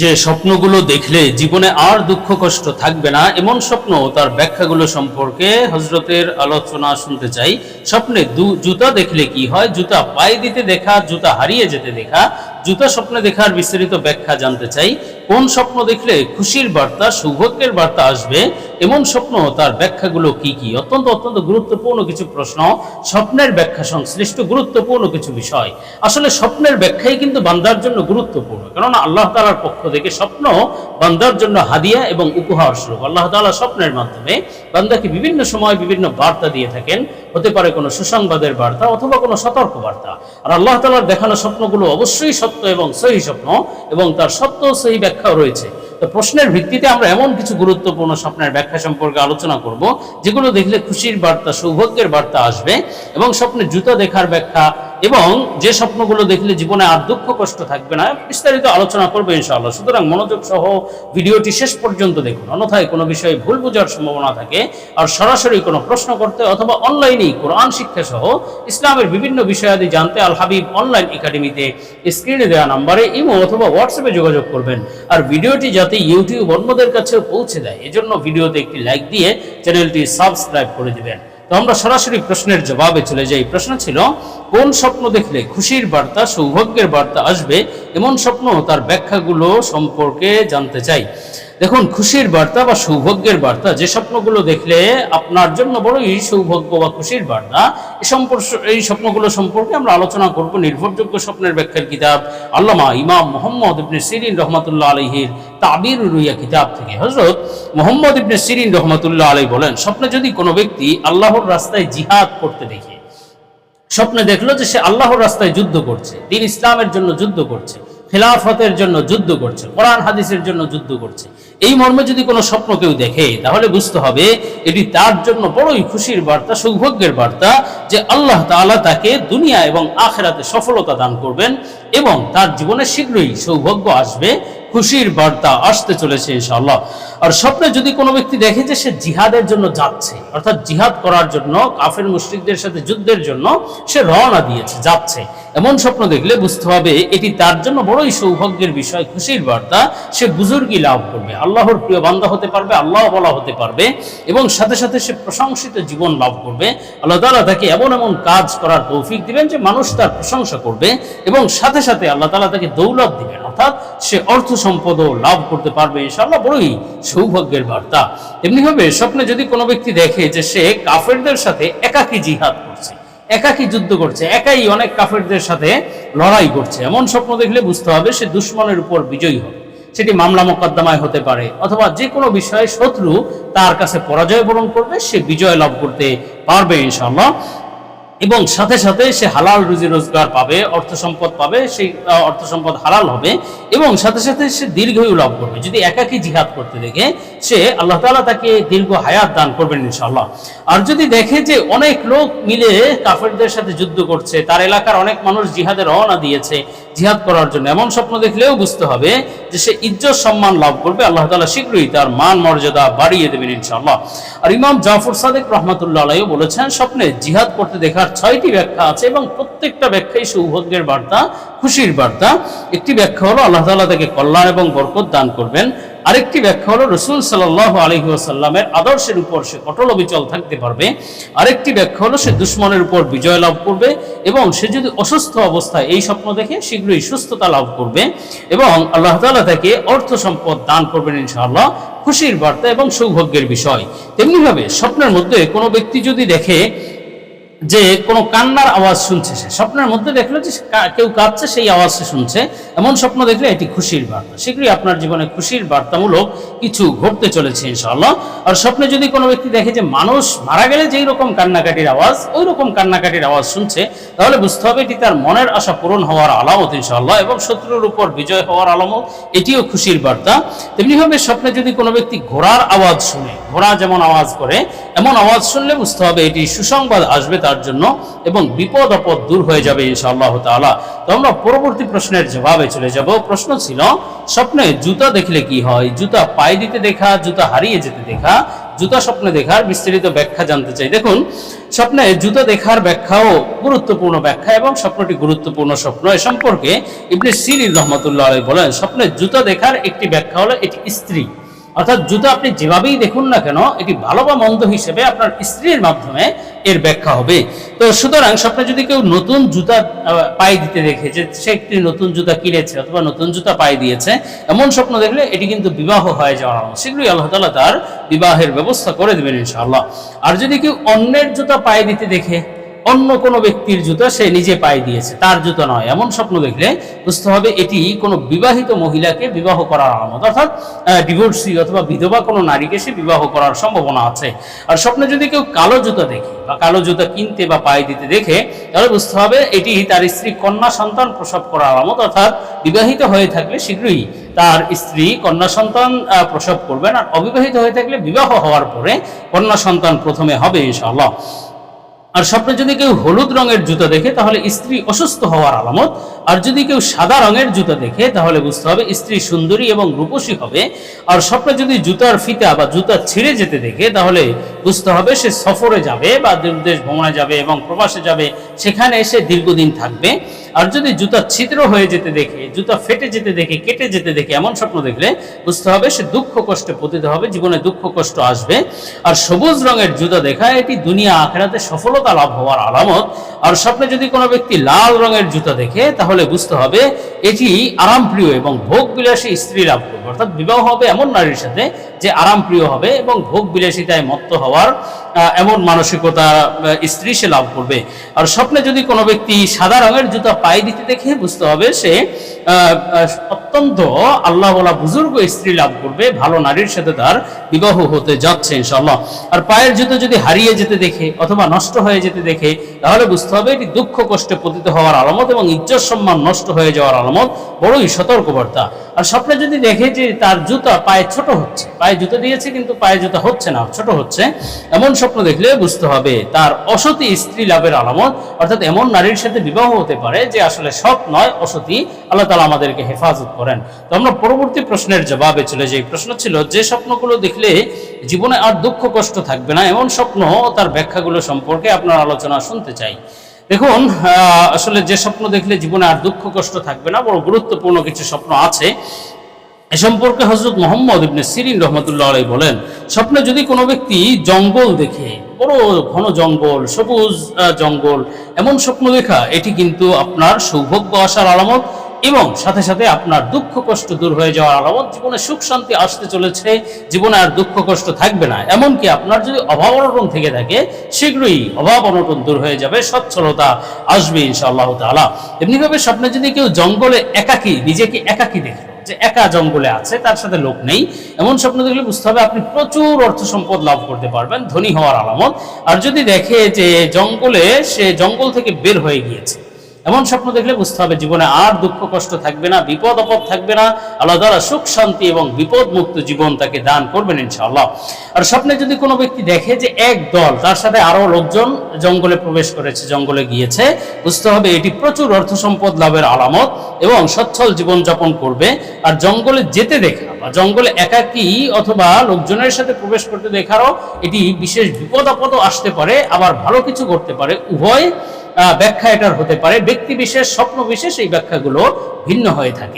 যে স্বপ্নগুলো দেখলে জীবনে আর দুঃখ কষ্ট থাকবে না, এমন স্বপ্ন তার ব্যাখ্যাগুলো সম্পর্কে হজরতের আলোচনা শুনতে চাই। স্বপ্নে জুতা দেখলে কি হয়? জুতা পায়ে দিতে দেখা, জুতা হারিয়ে যেতে দেখা, জুতা স্বপ্নে দেখার বিস্তারিত ব্যাখ্যা জানতে চাই। কোন স্বপ্ন দেখলে খুশির বার্তা, সৌভাগ্যের বার্তা আসবে? এমন স্বপ্ন, তার ব্যাখ্যাগুলো কি কি? অত্যন্ত অত্যন্ত গুরুত্বপূর্ণ কিছু প্রশ্ন। স্বপ্নের ব্যাখ্যা সংশ্লিষ্ট গুরুত্বপূর্ণ কিছু বিষয়। আসলে স্বপ্নের ব্যাখ্যাই কিন্তু বান্দার জন্য গুরুত্বপূর্ণ। কেননা আল্লাহ তালার পক্ষ থেকে স্বপ্ন বান্দার জন্য হাদিয়া এবং উপহার স্বরূপ। আল্লাহ তালা স্বপ্নের মাধ্যমে বান্দাকে বিভিন্ন সময় বিভিন্ন বার্তা দিয়ে থাকেন। হতে পারে কোনো সুসংবাদের বার্তা অথবা কোনো সতর্ক বার্তা। আর আল্লাহ তালার দেখানো স্বপ্নগুলো অবশ্যই সত্য এবং সহি স্বপ্ন এবং তার সত্য সহি ব্যাখ্যাও রয়েছে। তো প্রশ্নের ভিত্তিতে আমরা এমন কিছু গুরুত্বপূর্ণ স্বপ্নের ব্যাখ্যা সম্পর্কে আলোচনা করব, যেগুলো দেখলে খুশির বার্তা, সৌভাগ্যের বার্তা আসবে এবং স্বপ্নে জুতা দেখার ব্যাখ্যা এবং যে স্বপ্নগুলো দেখলে জীবনে আর দুঃখ, কষ্ট থাকবে না, বিস্তারিত আলোচনা করব ইনশাআল্লাহ। সুতরাং মনোযোগ সহ ভিডিওটি শেষ পর্যন্ত দেখুন। অন্যথায় কোনো বিষয়ে ভুল বোঝার সম্ভাবনা থাকে, আর সরাসরি কোনো প্রশ্ন করতে অথবা অনলাইনেই কোরআন শিক্ষা সহ ইসলামের বিভিন্ন বিষয়াদি জানতে আল হাবিব অনলাইন একাডেমিতে স্ক্রিনে দেওয়া নাম্বারে ইমো অথবা হোয়াটসঅ্যাপে যোগাযোগ করবেন। আর ভিডিওটি যাতে ইউটিউব অন্যদের কাছেও পৌঁছে দেয়, এজন্য ভিডিওতে একটি লাইক দিয়ে চ্যানেলটি সাবস্ক্রাইব করে দিবেন। তো আমরা সরাসরি প্রশ্নের জবাবে চলে যাই। প্রশ্ন ছিল, কোন স্বপ্ন দেখলে খুশির বার্তা, সৌভাগ্যের বার্তা আসবে? এমন স্বপ্ন তার ব্যাখ্যাগুলো সম্পর্কে জানতে চাই। দেখুন, খুশির বার্তা বা সৌভাগ্যের বার্তা, যে স্বপ্নগুলো দেখলে আপনার জন্য বড়ই সৌভাগ্য বা খুশির বার্তা এই সম্পর্ক এই স্বপ্নগুলো সম্পর্কে আমরা আলোচনা করব। নির্ভরযোগ্য স্বপ্নের ব্যাখ্যার কিতাব আল্লামা ইমাম মোহাম্মদ ইবনে সিরিন রহমতুল্লাহ আলহির তাবির রুইয়া কিতাব থেকে। হজরত মোহাম্মদ ইবনে সিরিন রহমতুল্লাহ বলেন, স্বপ্নে যদি কোনো ব্যক্তি আল্লাহর রাস্তায় জিহাদ করতে দেখে, স্বপ্নে দেখল যে সে আল্লাহর রাস্তায় যুদ্ধ করছে, দিন ইসলামের জন্য যুদ্ধ করছে, খেলাফতের জন্য যুদ্ধ করছে, কোরআন হাদিসের জন্য যুদ্ধ করছে, এই মর্মে যদি কোনো স্বপ্ন কেউ দেখে, তাহলে বুঝতে হবে এটি তার জন্য বড়ই খুশির বার্তা, সৌভাগ্যের বার্তা যে আল্লাহ তাআলা তাকে দুনিয়া এবং আখেরাতে সফলতা দান করবেন এবং তার জীবনে শীঘ্রই সৌভাগ্য আসবে খুশির বার্তা আসতে চলেছে ইনশাআল্লাহ। আর স্বপ্নে যদি কোনো ব্যক্তি দেখে যে সে জিহাদের জন্য যাচ্ছে, অর্থাৎ জিহাদ করার জন্য কাফের মুশরিকদের সাথে যুদ্ধের জন্য সে রওনা দিয়েছে, যাচ্ছে। এমন স্বপ্ন দেখলে বুঝতে হবে এটি তার জন্য বড়ই সৌভাগ্যের বিষয়, খুশির বার্তা। সে বুজুর্গি লাভ করবে। আল্লাহর প্রিয় বান্দা হতে পারবে, আল্লাহ বলা হতে পারবে, এবং সাথে সাথে সে প্রশংসিত জীবন লাভ করবে। আল্লাহ তালা তাকে এমন এমন কাজ করার তৌফিক দিবেন যে মানুষ তার প্রশংসা করবে, এবং সাথে সাথে আল্লাহ তালা তাকে দৌলত দিবেন। অর্থাৎ সে অর্থ সম্পদও লাভ করতে পারবে, ইনশাআল্লাহ বড়ই সৌভাগ্যের বার্তা। এমনিভাবে স্বপ্নে যদি কোনো ব্যক্তি দেখে যে সে কাফেরদের সাথে একাকী জিহাদ করছে একাকী যুদ্ধ করছে, একাই অনেক কাফেরদের সাথে লড়াই করছে। এমন স্বপ্ন দেখলে বুঝতে হবে সে দুশ্মনের উপর বিজয়ী হবে। সেটি মামলা মোকদ্দমায় হতে পারে, অথবা যে কোনো বিষয়ে শত্রু তার কাছে পরাজয় বরণ করবে, সে বিজয় লাভ করতে পারবে ইনশাআল্লাহ। এবং সাথে সাথে সে হালাল রুজি রোজগার পাবে, অর্থ সম্পদ পাবে, সেই অর্থ সম্পদ হালাল হবে এবং সাথে সাথে সে দীর্ঘায়ু লাভ করবে। যদি একাকী জিহাদ করতে দেখে, সে আল্লাহ তালা তাকে দীর্ঘ হায়াত দান করবেন ইনশাল্লাহ আর যদি দেখে যে অনেক লোক মিলে কাফেরদের সাথে যুদ্ধ করছে, তার এলাকার অনেক মানুষ জিহাদে রওনা দিয়েছে জিহাদ করার জন্য এমন স্বপ্ন দেখলেও বুঝতে হবে যে সে ইজ্জত সম্মান লাভ করবে। আল্লাহ তালা শীঘ্রই তার মান মর্যাদা বাড়িয়ে দেবেন ইনশাআল্লাহ। আর ইমাম জাফর সাদেক রহমতুল্লা আলাইও বলেছেন, স্বপ্নে জিহাদ করতে দেখার ছয়টি ব্যাখ্যা আছে এবং প্রত্যেকটা ব্যাখ্যাই সৌভাগ্যের বার্তা, খুশির বার্তা। একটি ব্যাখ্যা হলো, আল্লাহ তালা তাকে কল্যাণ এবং বরকত দান করবেন। আরেকটি ব্যাখ্যা হলো রসুল সাল্লাহ আলহিহাসাল্লামের আদর্শের উপর সে অটল অবিচল থাকতে পারবে। আরেকটি ব্যাখ্যা হলো সে দুশ্মনের উপর বিজয় লাভ করবে এবং সে যদি অসুস্থ অবস্থায় এই স্বপ্ন দেখে শীঘ্রই সুস্থতা লাভ করবে এবং আল্লাহ তাআলা তাকে অর্থ সম্পদ দান করবেন ইনশাআল্লাহ। খুশির বার্তা এবং সৌভাগ্যের বিষয়। তেমনিভাবে স্বপ্নের মধ্যে কোনো ব্যক্তি যদি দেখে যে কোনো কান্নার আওয়াজ শুনছে সে। স্বপ্নের মধ্যে দেখল যে কেউ কাঁদছে, সেই আওয়াজ সে শুনছে। এমন স্বপ্ন দেখলে এটি খুশির বার্তা। শীঘ্রই আপনার জীবনে খুশির বার্তামূলক কিছু ঘটতে চলেছে, ইনশাআল্লাহ। আর স্বপ্নে যদি কোনো ব্যক্তি দেখে যে মানুষ মারা গেলে যেই রকম কান্নাকাটির আওয়াজ, ওই রকম কান্নাকাটির আওয়াজ শুনছে, তাহলে বুঝতে হবে এটি তার মনের আশা পূরণ হওয়ার আলামত, ইনশাআল্লাহ, এবং শত্রুর উপর বিজয় হওয়ার আলামত, এটিও খুশির বার্তা। তেমনিভাবে স্বপ্নে যদি কোনো ব্যক্তি ঘোড়ার আওয়াজ শুনে, ঘোড়া যেমন আওয়াজ করে, এমন আওয়াজ শুনলে বুঝতে হবে এটি সুসংবাদ আসবে তার জন্য এবং বিপদ আপদ দূর হয়ে যাবে ইনশাআল্লাহ তাআলা। তো আমরা পরবর্তী প্রশ্নের জবাবে চলে যাব। প্রশ্ন ছিল, স্বপ্নে জুতা দেখলে কি হয়? জুতা পায়ে দিতে দেখা, জুতা হারিয়ে যেতে দেখা? জুতা স্বপ্নে দেখার বিস্তারিত ব্যাখ্যা জানতে চাই। দেখুন, স্বপ্নে জুতা দেখার ব্যাখ্যাও গুরুত্বপূর্ণ ব্যাখ্যা এবং স্বপ্নটি গুরুত্বপূর্ণ স্বপ্ন। এ সম্পর্কে ইবনে সিরির রহমতুল্লাহ আলাই বলেন, স্বপ্নে জুতা দেখার একটি ব্যাখ্যা হলো এটি স্ত্রী। অর্থাৎ জুতা আপনি যেভাবেই দেখুন না কেন, এটি ভালো বা মন্দ হিসেবে আপনার স্ত্রীর মাধ্যমে এর ব্যাখ্যা হবে তো সুতরাং স্বপ্নে যদি কেউ নতুন জুতা পায়ে দিতে দেখে যে সে একটি নতুন জুতা কিনেছে অথবা নতুন জুতা পায়ে দিয়েছে, এমন স্বপ্ন দেখলে এটি কিন্তু বিবাহ হয়ে যাওয়ার। শীঘ্রই আল্লাহ তালা তার বিবাহের ব্যবস্থা করে দেবেন ইনশাআল্লাহ আর যদি কেউ অন্যের জুতা পায়ে দিতে দেখে অন্য কোনো ব্যক্তির জুতা সে নিজে পায়ে দিয়েছে, তার জুতা নয়। এমন স্বপ্ন দেখলে বুঝতে হবে এটি কোনো বিবাহিত মহিলাকে বিবাহ করার আলামত, অর্থাৎ ডিভোর্সি অথবা বিধবা কোনো নারীকে সে বিবাহ করার সম্ভাবনা আছে। আর স্বপ্নে যদি কেউ কালো জুতা দেখে বা কালো জুতা কিনতে বা পায়ে দিতে দেখে, তাহলে বুঝতে হবে এটি তার স্ত্রী কন্যা সন্তান প্রসব করার আলামত, অর্থাৎ বিবাহিত হয়ে থাকলে শীঘ্রই তার স্ত্রী কন্যা সন্তান প্রসব করবেন। আর অবিবাহিত হয়ে থাকলে বিবাহ হওয়ার পরে কন্যা সন্তান প্রথমে হবে, ইনশাআল্লাহ। আর স্বপ্নে যদি কেউ হলুদ রঙের জুতা দেখে, তাহলে স্ত্রী অসুস্থ হওয়ার আলামত। আর যদি কেউ সাদা রঙের জুতা দেখে, তাহলে বুঝতে হবে স্ত্রী সুন্দরী এবং রূপসী হবে। আর স্বপ্নে যদি জুতার ফিতা বা জুতা ছিঁড়ে যেতে দেখে, তাহলে বুঝতে হবে সে সফরে যাবে বা দেশ ভ্রমণে যাবে এবং প্রবাসে যাবে। সেখানে এসে দীর্ঘদিন থাকবে। আর যদি জুতা ছিদ্র হয়ে যেতে দেখে, জুতা ফেটে যেতে দেখে, কেটে যেতে দেখে এমন স্বপ্ন দেখলে বুঝতে হবে সে দুঃখ কষ্টে পতিত হবে, জীবনে দুঃখ কষ্ট আসবে। আর সবুজ রঙের জুতা দেখা এটি দুনিয়া আখেরাতে সফলতা লাভ হওয়ার আলামত। আর স্বপ্নে যদি কোনো ব্যক্তি লাল রঙের জুতা দেখে, তাহলে বুঝতে হবে এটি আরামপ্রিয় এবং ভোগ বিলাসী স্ত্রী লাভ করবে অর্থাৎ বিবাহ হবে এমন নারীর সাথে যে আরামপ্রিয় হবে এবং ভোগ বিলাসিতায় মত্ত হওয়ার এমন মানসিকতা স্ত্রী সে লাভ করবে। আর স্বপ্নে যদি কোনো ব্যক্তি সাদা রঙের জুতা পায়ে দিতে দেখে, বুঝতে হবে সে অত্যন্ত আল্লাহ বলা বুজুর্গ স্ত্রী লাভ করবে, ভালো নারীর সাথে তার বিবাহ হতে যাচ্ছে ইনশাল্লাহ আর পায়ের জুতো যদি হারিয়ে যেতে দেখে অথবা নষ্ট হয়ে যেতে দেখে, তাহলে বুঝতে হবে, এটি দুঃখ কষ্টে পতিত হওয়ার আলামত এবং ইজ্জত সম্মান নষ্ট হয়ে যাওয়ার আলামত বড়ই সতর্কবার্তা। আর স্বপ্নে যদি দেখে যে তার জুতা পায়ে ছোট হচ্ছে, পায়ে জুতো দিয়েছে কিন্তু পায়ে জুতা হচ্ছে না, ছোট হচ্ছে, এমন স্বপ্ন দেখলে বুঝতে হবে তার অসতী স্ত্রী লাভের আলামত, অর্থাৎ এমন নারীর সাথে বিবাহ হতে পারে যে আসলে সৎ নয়, অসতী, আল্লাহ তালা আমাদেরকে হেফাজত করেন। তো আমরা পরবর্তী প্রশ্নের জবাবে চলে যাই। প্রশ্ন ছিল, যে স্বপ্নগুলো দেখলে জীবনে আর দুঃখ, কষ্ট থাকবে না। এমন স্বপ্ন তার ব্যাখ্যাগুলো সম্পর্কে আপনার আলোচনা শুনতে চাই। দেখুন আসলে যে স্বপ্ন দেখলে জীবনে আর দুঃখ, কষ্ট থাকবে না বড় গুরুত্বপূর্ণ কিছু স্বপ্ন আছে। এ সম্পর্কে হজরত মোহাম্মদ ইবনে সিরিন রহমতুল্লাহ আলাই বলেন, স্বপ্নে যদি কোনো ব্যক্তি জঙ্গল দেখে, বড় ঘন জঙ্গল, সবুজ জঙ্গল, এমন স্বপ্ন দেখা, এটি কিন্তু আপনার সৌভাগ্য আসার আলামত। এবং সাথে সাথে আপনার দুঃখ কষ্ট দূর হয়ে যাওয়ার আলামত, জীবনে সুখ শান্তি আসতে চলেছে, জীবনে আর দুঃখ কষ্ট থাকবে না। এমনকি আপনার যদি অভাব অনটন থেকে থাকে, শীঘ্রই অভাব অনটন দূর হয়ে যাবে, সচ্ছলতা আসবে ইনশাআল্লাহ তাআলা। এমনিভাবে স্বপ্নে যদি কেউ জঙ্গলে একাকী, নিজেকে একাকী দেখে, যে একা জঙ্গলে আছে, তার সাথে লোক নেই, এমন স্বপ্ন দেখলে বুঝতে হবে আপনি প্রচুর অর্থ সম্পদ লাভ করতে পারবেন, ধনী হওয়ার আলামত। আর যদি দেখে যে জঙ্গলে সে জঙ্গল থেকে বের হয়ে গিয়েছে এমন স্বপ্ন দেখলে বুঝতে হবে জীবনে আর দুঃখ, কষ্ট থাকবে না, বিপদ, আপদ থাকবে না। আল্লাহ তাআলা সুখ, শান্তি এবং বিপদ মুক্ত জীবন তাকে দান করবেন ইনশাআল্লাহ। আর স্বপ্নে যদি কোনো ব্যক্তি দেখে যে এক দল, তার সাথে আরও লোকজন জঙ্গলে প্রবেশ করেছে, জঙ্গলে গিয়েছে, বুঝতে হবে এটি প্রচুর অর্থ সম্পদ লাভের আলামত এবং সচ্ছল জীবন যাপন করবে। আর জঙ্গলে যেতে দেখা, বা জঙ্গলে একাকী অথবা লোকজনের সাথে প্রবেশ করতে দেখারও এটি বিশেষ বিপদ, আপদও আসতে পারে, আবার ভালো কিছু করতে পারে। উভয় ব্যাখ্যা এটার হতে পারে। ব্যক্তি বিশেষ স্বপ্ন বিশেষ এই ব্যাখ্যাগুলো ভিন্ন হয়ে থাকে।